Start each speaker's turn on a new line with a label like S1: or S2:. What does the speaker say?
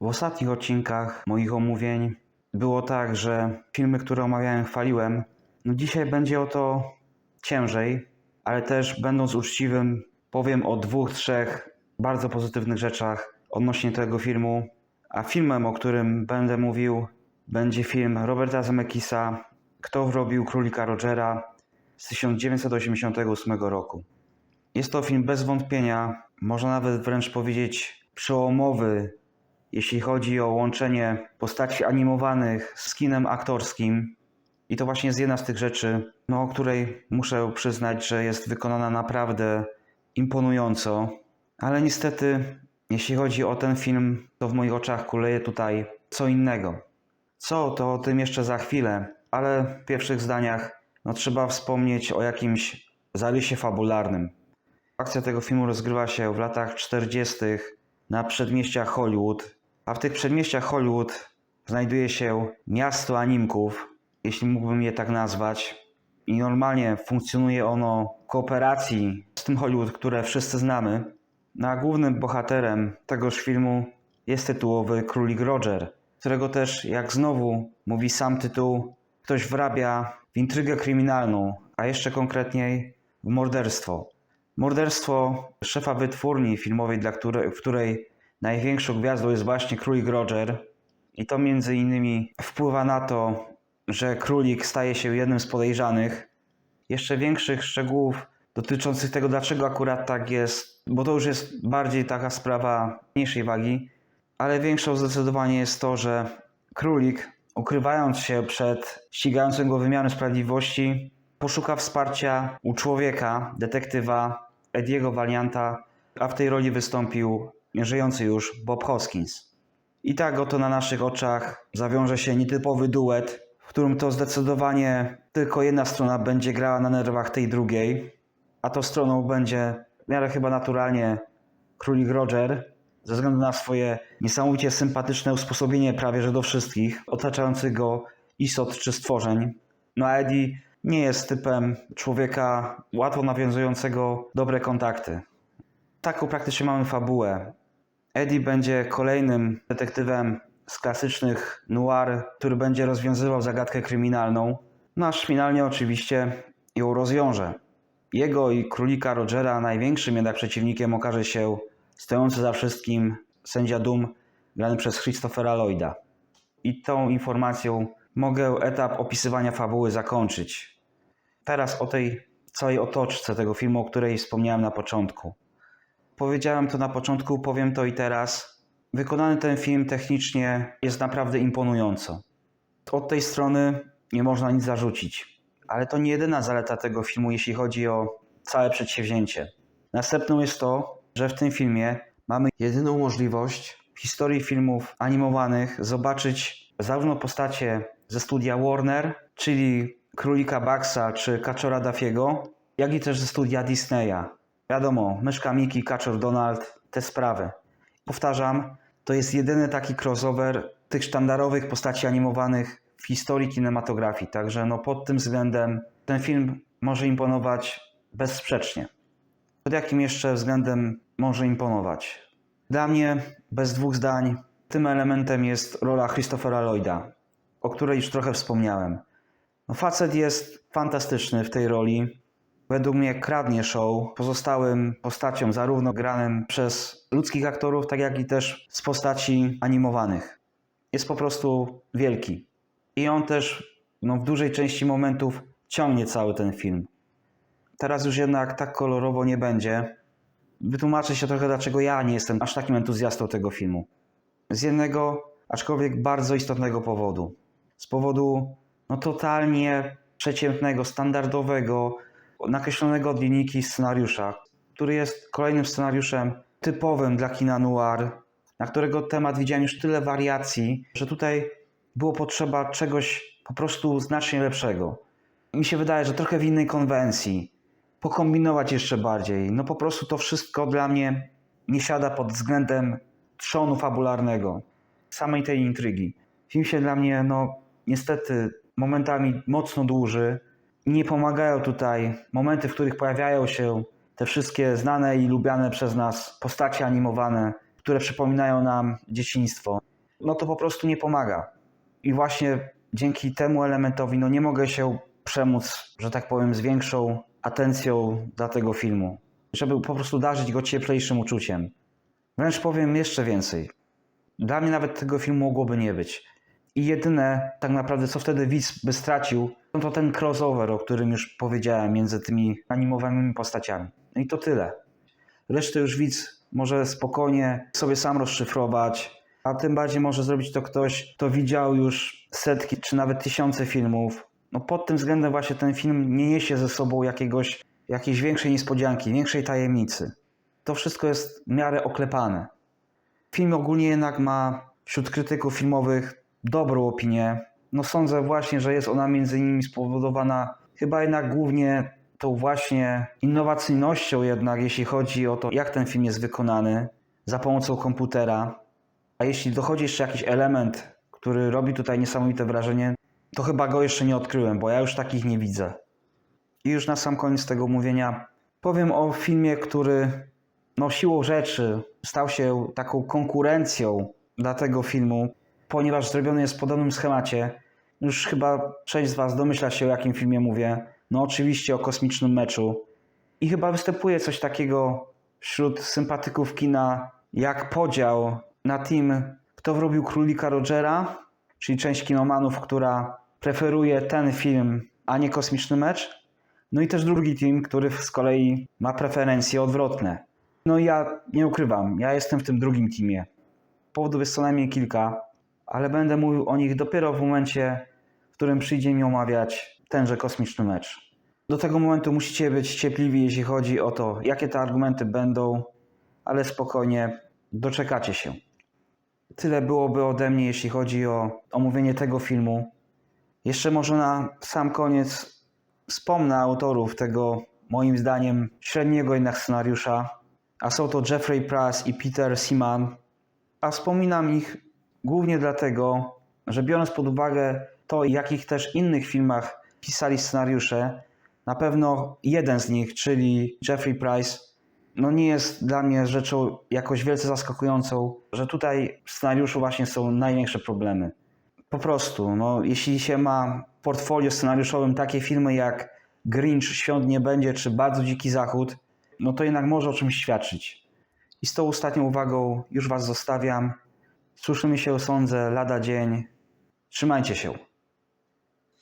S1: W ostatnich odcinkach moich omówień było tak, że filmy, które omawiałem, chwaliłem. No dzisiaj będzie o to ciężej, ale też będąc uczciwym, powiem o dwóch, trzech bardzo pozytywnych rzeczach odnośnie tego filmu. A filmem, o którym będę mówił, będzie film Roberta Zemeckisa Kto wrobił królika Rogera z 1988 roku. Jest to film bez wątpienia, można nawet wręcz powiedzieć przełomowy, jeśli chodzi o łączenie postaci animowanych z kinem aktorskim. I to właśnie jest jedna z tych rzeczy, no, o której muszę przyznać, że jest wykonana naprawdę imponująco. Ale niestety, jeśli chodzi o ten film, to w moich oczach kuleje tutaj co innego. Co, to o tym jeszcze za chwilę, ale w pierwszych zdaniach no, trzeba wspomnieć o jakimś zarysie fabularnym. Akcja tego filmu rozgrywa się w latach 40. na przedmieściach Hollywood, a w tych przedmieściach Hollywood znajduje się miasto animków, jeśli mógłbym je tak nazwać. I normalnie funkcjonuje ono w kooperacji z tym Hollywood, które wszyscy znamy. No a głównym bohaterem tegoż filmu jest tytułowy Królik Roger, którego też, jak znowu mówi sam tytuł, ktoś wrabia w intrygę kryminalną, a jeszcze konkretniej w morderstwo. Morderstwo szefa wytwórni filmowej, dla której, w której największą gwiazdą jest właśnie Królik Roger. I to między innymi wpływa na to, że Królik staje się jednym z podejrzanych. Jeszcze większych szczegółów dotyczących tego, dlaczego akurat tak jest, bo to już jest bardziej taka sprawa mniejszej wagi, ale większą zdecydowanie jest to, że Królik, ukrywając się przed ścigającym go wymiarem sprawiedliwości, poszuka wsparcia u człowieka, detektywa Ediego Valianta, a w tej roli wystąpił żyjący już Bob Hoskins. I tak oto na naszych oczach zawiąże się nietypowy duet, w którym to zdecydowanie tylko jedna strona będzie grała na nerwach tej drugiej, a to stroną będzie w miarę chyba naturalnie królik Roger, ze względu na swoje niesamowicie sympatyczne usposobienie prawie że do wszystkich otaczających go istot czy stworzeń. No a Eddie nie jest typem człowieka łatwo nawiązującego dobre kontakty. Taką praktycznie mamy fabułę. Eddie będzie kolejnym detektywem z klasycznych noir, który będzie rozwiązywał zagadkę kryminalną, aż finalnie oczywiście ją rozwiąże. Jego i królika Rogera największym jednak przeciwnikiem okaże się stojący za wszystkim sędzia Doom grany przez Christophera Lloyda. I tą informacją mogę etap opisywania fabuły zakończyć. Teraz o tej całej otoczce tego filmu, o której wspomniałem na początku. Powiedziałem to na początku, powiem to i teraz. Wykonany ten film technicznie jest naprawdę imponująco. Od tej strony nie można nic zarzucić. Ale to nie jedyna zaleta tego filmu, jeśli chodzi o całe przedsięwzięcie. Następną jest to, że w tym filmie mamy jedyną możliwość w historii filmów animowanych zobaczyć zarówno postacie ze studia Warner, czyli Królika Baxa czy Kaczora Dafiego, jak i też ze studia Disneya. Wiadomo, Myszka Miki, Kaczor Donald, te sprawy. Powtarzam, to jest jedyny taki crossover tych sztandarowych postaci animowanych w historii kinematografii. Także no pod tym względem ten film może imponować bezsprzecznie. Pod jakim jeszcze względem może imponować? Dla mnie, bez dwóch zdań, tym elementem jest rola Christophera Lloyda, o której już trochę wspomniałem. No, facet jest fantastyczny w tej roli. Według mnie kradnie show pozostałym postaciom, zarówno granym przez ludzkich aktorów, tak jak i też z postaci animowanych. Jest po prostu wielki. I on też no, w dużej części momentów ciągnie cały ten film. Teraz już jednak tak kolorowo nie będzie. Wytłumaczę się trochę, dlaczego ja nie jestem aż takim entuzjastą tego filmu. Z jednego, aczkolwiek bardzo istotnego powodu. Z powodu no, totalnie przeciętnego, standardowego, nakreślonego od linijki scenariusza, który jest kolejnym scenariuszem typowym dla kina noir, na którego temat widziałem już tyle wariacji, że tutaj było potrzeba czegoś po prostu znacznie lepszego. Mi się wydaje, że trochę w innej konwencji, pokombinować jeszcze bardziej. No po prostu to wszystko dla mnie nie siada pod względem trzonu fabularnego, samej tej intrygi. Film się dla mnie, no niestety, momentami mocno dłuży. Nie pomagają tutaj momenty, w których pojawiają się te wszystkie znane i lubiane przez nas postacie animowane, które przypominają nam dzieciństwo. no to po prostu nie pomaga. I właśnie dzięki temu elementowi, no nie mogę się przemóc, że tak powiem, z większą atencją dla tego filmu, żeby po prostu darzyć go cieplejszym uczuciem. Wręcz powiem jeszcze więcej. Dla mnie nawet tego filmu mogłoby nie być. I jedyne tak naprawdę, co wtedy widz by stracił, no to ten crossover, o którym już powiedziałem, między tymi animowanymi postaciami. No i to tyle. Resztę już widz może spokojnie sobie sam rozszyfrować, a tym bardziej może zrobić to ktoś, kto widział już setki czy nawet tysiące filmów. No pod tym względem właśnie ten film nie niesie ze sobą jakiegoś, jakiejś większej niespodzianki, większej tajemnicy. To wszystko jest w miarę oklepane. Film ogólnie jednak ma wśród krytyków filmowych dobrą opinię. No sądzę właśnie, że jest ona między innymi spowodowana chyba jednak głównie tą właśnie innowacyjnością jednak, jeśli chodzi o to, jak ten film jest wykonany za pomocą komputera. A jeśli dochodzi jeszcze jakiś element, który robi tutaj niesamowite wrażenie, to chyba go jeszcze nie odkryłem, bo ja już takich nie widzę. I już na sam koniec tego mówienia powiem o filmie, który no siłą rzeczy stał się taką konkurencją dla tego filmu, ponieważ zrobiony jest w podobnym schemacie. Już chyba część z Was domyśla się, o jakim filmie mówię. No oczywiście o kosmicznym meczu. I chyba występuje coś takiego wśród sympatyków kina, jak podział na team, kto wrobił Królika Rogera, czyli część kinomanów, która preferuje ten film, a nie kosmiczny mecz. No i też drugi team, który z kolei ma preferencje odwrotne. No i ja nie ukrywam, ja jestem w tym drugim teamie. Powodów jest co najmniej kilka, ale będę mówił o nich dopiero w momencie, w którym przyjdzie mi omawiać tenże kosmiczny mecz. Do tego momentu musicie być cierpliwi, jeśli chodzi o to, jakie te argumenty będą, ale spokojnie doczekacie się. Tyle byłoby ode mnie, jeśli chodzi o omówienie tego filmu. Jeszcze może na sam koniec wspomnę autorów tego, moim zdaniem, średniego jednak scenariusza, a są to Jeffrey Price i Peter Seaman. A wspominam ich głównie dlatego, że biorąc pod uwagę to, jakich też innych filmach pisali scenariusze, na pewno jeden z nich, czyli Jeffrey Price, no nie jest dla mnie rzeczą jakoś wielce zaskakującą, że tutaj w scenariuszu właśnie są największe problemy. Po prostu, no, jeśli się ma w portfolio scenariuszowym takie filmy jak Grinch, Świąt nie będzie czy Bardzo Dziki Zachód, no to jednak może o czymś świadczyć. I z tą ostatnią uwagą już Was zostawiam. Słyszymy się, sądzę, lada dzień. Trzymajcie się.